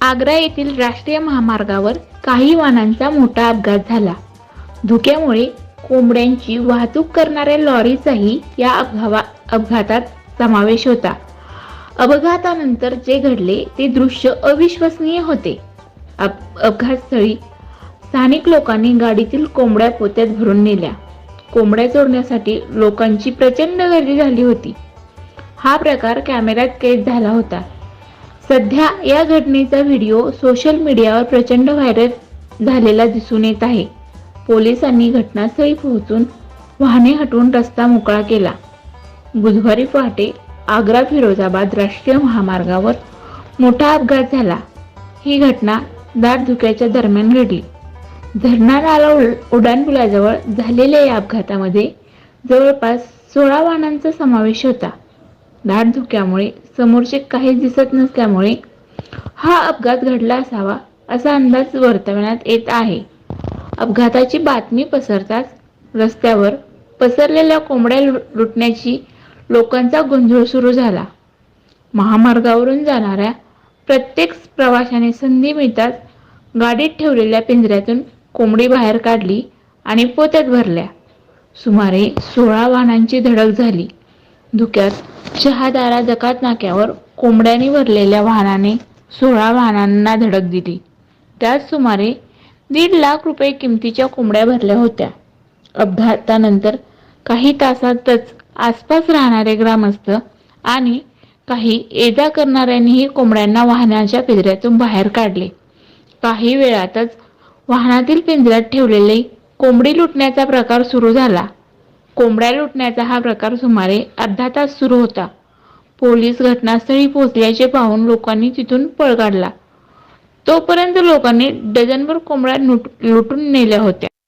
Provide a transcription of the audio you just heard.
आग्रा येथील राष्ट्रीय महामार्गावर काही वाहनांचा मोठा अपघात झाला. धुक्यामुळे कोंबड्यांची वाहतूक करणाऱ्या लॉरीचाही या अपघावा अपघातात समावेश होता. अपघातानंतर जे घडले ते दृश्य अविश्वसनीय होते. अप अपघातस्थळी स्थानिक लोकांनी गाडीतील कोंबड्या पोत्यात भरून नेल्या. कोंबड्या चोरण्यासाठी लोकांची प्रचंड गर्दी झाली होती. हा प्रकार कॅमेऱ्यात कैद झाला होता. सध्या या घटनेचा व्हिडिओ सोशल मीडियावर प्रचंड व्हायरल झालेला दिसून येत आहे. पोलिसांनी घटनास्थळी पोहोचून वाहने हटवून रस्ता मोकळा केला. बुधवारी पहाटे आग्रा फिरोजाबाद राष्ट्रीय महामार्गावर मोठा अपघात झाला. ही घटना दाट धुक्याच्या दरम्यान घडली. धरणा नाला उल- उड्डाणपुलाजवळ झालेल्या या अपघातामध्ये जवळपास सोळा वाहनांचा समावेश होता. दाट धुक्यामुळे समोरचे काहीच दिसत नसल्यामुळे हा अपघात घडला असावा असा अंदाज वर्तवण्यात येत आहे. अपघाताची बातमी पसरताच रस्त्यावर पसरलेल्या कोंबड्या लु- लुटण्याची लोकांचा गोंधळ सुरू झाला. महामार्गावरून जाणाऱ्या प्रत्येक प्रवाशाने संधी मिळताच गाडीत ठेवलेल्या पिंजऱ्यातून कोंबडी बाहेर काढली आणि पोत्यात भरल्या. सुमारे सोळा वाहनांची धडक झाली. धुक्यात शहादारा जकात नाक्यावर कोंबड्यांनी भरलेल्या वाहनाने सोळा वाहनांना धडक दिली. त्यात सुमारे दीड लाख रुपये किमतीच्या कोंबड्या भरल्या होत्या. अपघातानंतर काही तासातच आसपास राहणारे ग्रामस्थ आणि काही ये करणाऱ्यांनीही कोंबड्यांना वाहनाच्या पिंजऱ्यातून बाहेर काढले. काही वेळातच वाहनातील पिंजऱ्यात ठेवलेले कोंबडी लुटण्याचा प्रकार सुरू झाला. कोंबड्या लुटण्याचा हा प्रकार सुमारे अर्धा तास सुरू होता. पोलीस घटनास्थळी पोहोचल्याचे पाहून लोकांनी तिथून पळ काढला. तोपर्यंत लोकांनी डझनभर कोंबड्या लुटून नेल्या होत्या.